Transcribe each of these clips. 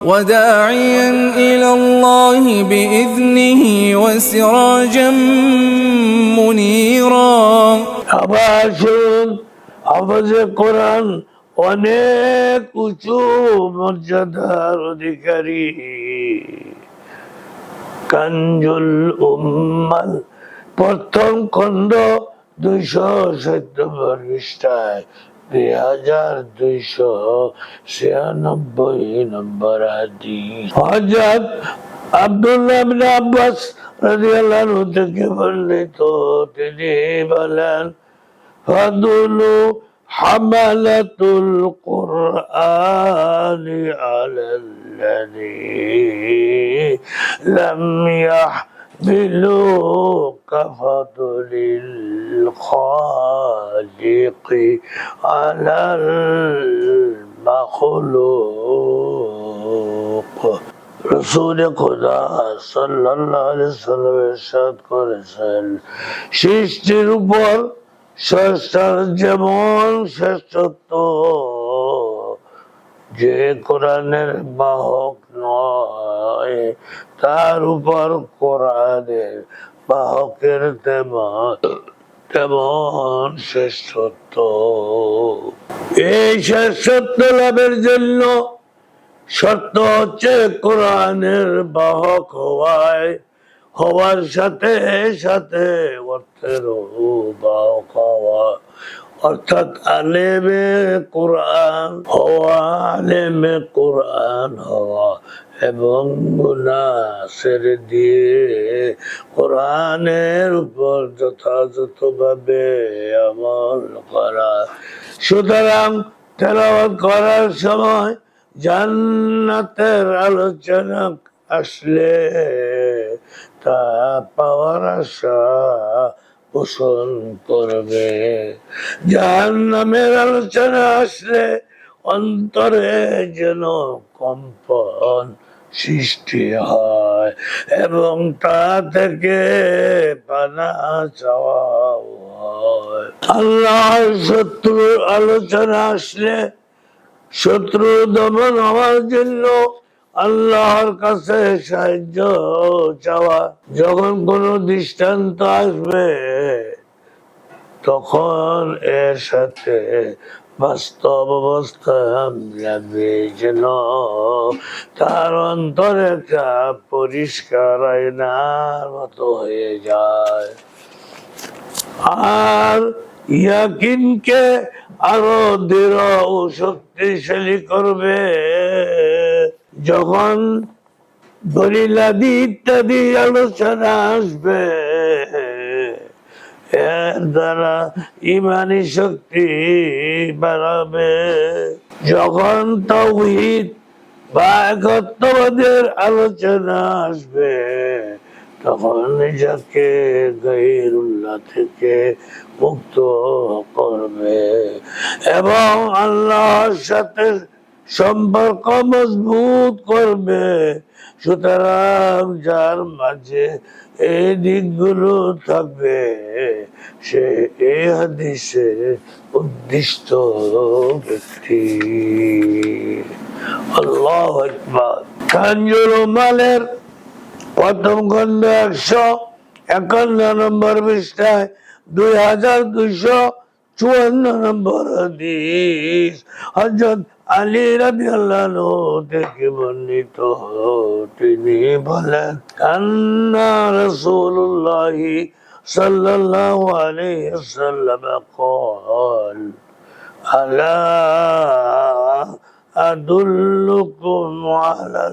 وداعيا إلى الله بإذنه وسراجا منيرا আবার শুনুন আমাদের কোরআন অনেক উঁচু মর্যাদার অধিকারী কাঞ্জুল উম্মাল প্রথম খণ্ড দুইশো চোদ্দ পৃষ্ঠায় দুই হাজার দুইশো ছিয়ানব্বই নম্বর আদি হজরত আব্দুল্লাহ বিন আব্বাস রাদিয়াল্লাহু আনহু থেকে বর্ণিত তিনি বলেন ফদুলু حملة القرآن على الذي لم يحملوا كفضل الخالق على المخلوق রসুল খোদা সাল্লাল্লাহু আলাইহি সাল্লাম ইরশাদ করেছেন সৃষ্টির উপর স্রষ্টার যেমন শ্রেষ্ঠত্ব যে কোরআনের বাহক নয় তার উপর কোরআনের বাহকের তেমন তেমন শ্রেষ্ঠত্ব। এই শ্রেষ্ঠত্ব লাভের জন্য শর্ত হচ্ছে কোরআনের বাহক হওয়ায়, হওয়ার সাথে সাথে অর্থের বাহক হওয়া। অর্থাৎ আলেমে কোরআন হওয়া, আলেমে কোরআন হওয়া এবং গুণা ছেড়ে দিয়ে কোরআনের উপর যথাযথভাবে আমল করা। সুতরাং তেলাওয়াত করার সময় জান্নাতের আলোচনা আসলে তা পাওয়ার আশা পোষণ করবে। জাহান্নামের আলোচনা আসলে অন্তরে যেন কম্পন সৃষ্টি হয় এবং তা থেকে পানা চাওয়া হয়। আল্লাহ শত্রুর আলোচনা আসলে শত্রু দমন হওয়ার জন্য আল্লাহর কাছে সাহায্য চাওয়া। যখন কোন দৃষ্টান্ত আসবে, তখন এর সাথে বাস্তব অবস্থা যেন তার অন্তরে একটা পরিষ্কার আয়নার মতো হয়ে যায়। আর ইয়াকিনকে আরও দৃঢ় ও শক্তিশালী করবে। যখন দলিলাদি ইত্যাদি আলোচনা আসবে, এর দ্বারা ইমানি শক্তি বাড়াবে। যখন তৌহিদ বা একত্ববাদের আলোচনা আসবে, তখন নিজেকে গাইরুল্লাহ থেকে মুক্ত করবে। এবং আল্লাহর সাথে সম্পর্ক মজবুত করবে। সুতরাং যার মাঝে এই দিকগুলো থাকবে, সে এই হাদিসে উদ্দিষ্ট ব্যক্তি। আল্লাহ মালের প্রথম খন্ড একশো একান্ন নম্বর পৃষ্ঠায় দুই হাজার দুইশো চুয়ান্ন নম্বর হাদিস। হজরত আলী রাবি আল্লাহ থেকে বর্ণিত তিনি বলেন কান্না রসুল্লাহি সাল্লাল্লাহু আলাইহি ওয়াসাল্লাম قال ألا أدلكم على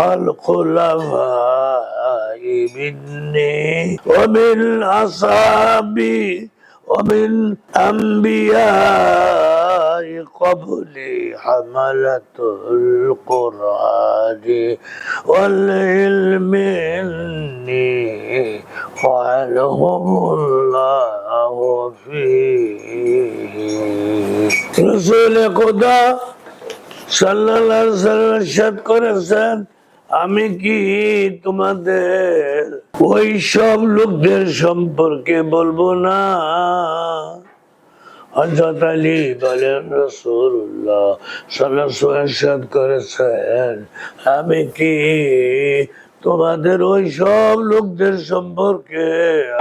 الخلفاء مني ومن أصحابي ومن أنبياء قبلي حملة القرآن والعلم إني وعنهم الله فيه رسول خدا সাল্লাল্লাহু আলাইহি সাল্লাম ইরশাদ করেছেন আমি কি তোমাদের ওই সব লোকদের সম্পর্কে বলবো না হজরত আলী বলেন রসুল্লাহ সাল্লাহ করেছেন। আমি কি তোমাদের ওই সব লোকদের সম্পর্কে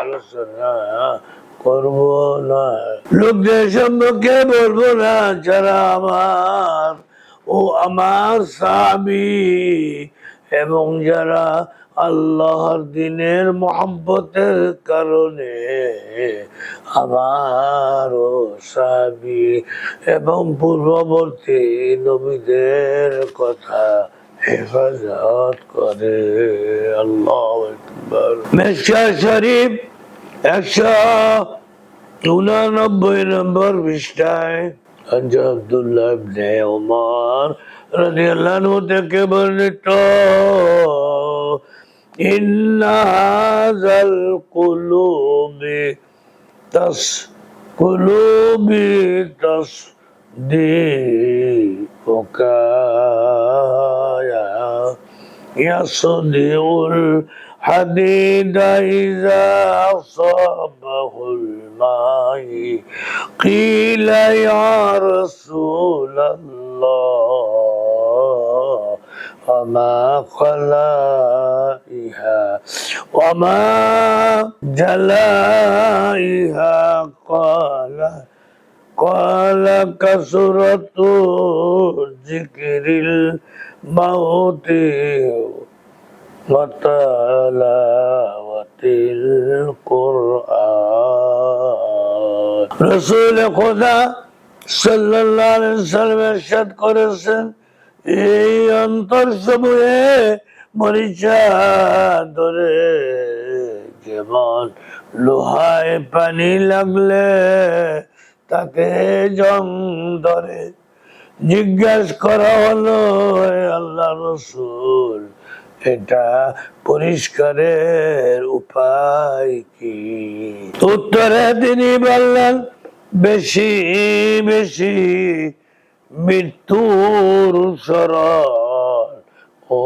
আলোচনা করব না? লোকদের সম্পর্কে বলব না, যারা আমার ও আমার স্বামী এবং যারা আল্লাহর দিনের মহব্বতের কারণে আমার ও স্বামী এবং পূর্ববর্তী নবীদের কথা হেফাজত করে। আল্লাহ মেশা শরীফ একশো উনানব্বই নম্বর পৃষ্ঠায় হজ আব্দুল্লাহ ইবনে আনহু থেকে বর্ণিত। إن هذا القلوب تس قلوب تصديقك يا يصدع الحديد إذا أصابه الماء قيل يا رسول الله وما خلاك وما جلائها قال قال كثرة ذكر الموت وتلاوة القرآن رسول خدا সাল্লাল্লাহু আলাইহি সাল্লাম ইরশাদ করেছেন এই অন্তর সমূহে মরিচা ধরে যেমন লোহায় পানি লাগলে তাকে জং ধরে। জিজ্ঞাসা করা হলো আল্লাহ রসুল, এটা পরিষ্কারের উপায় কি? উত্তরে তিনি বললেন, বেশি বেশি মৃত্যুর স্মরণ ও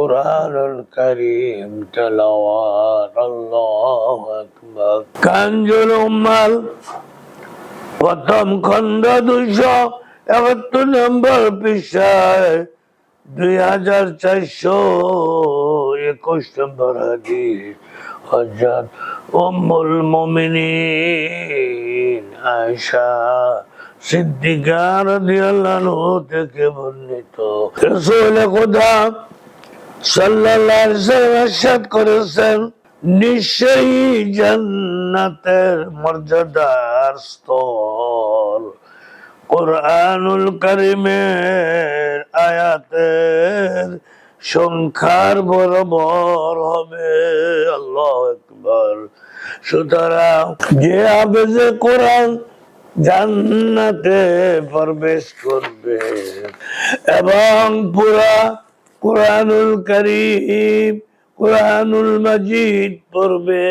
কোরআনুল করিম তেলাওয়াত আল্লাহু আকবার কানজুল উম্মাল, প্রথম খণ্ড দুইশো একাত্তর নম্বর পৃষ্ঠায় দুই হাজার চারশো একুশ নম্বর হাদিস হজরত উম্মুল মুমিনিন আয়েশা সিদ্দিকা রাদিয়াল্লাহু থেকে বর্ণিত। রাসূল খোদা আলাইহি করেছেন, নিশ্চয়ই জান্নাতের মর্যাদার স্তর কোরআনুল আয়াতের সংখ্যার বরাবর হবে। আল্লাহ একবার সুতরাং যে আবেজে কোরআন জান্নাতে প্রবেশ করবে এবং পুরা কোরআনুল করিম কোরআনুল মজিদ পড়বে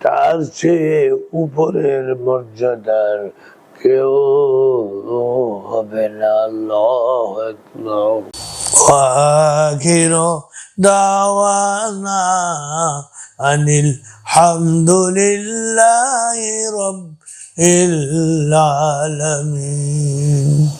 তার চেয়ে উপরের মর্যাদার কেউ হবে না আল্লাহ আকবার وآخر دعوانا أن الحمد لله رب العالمين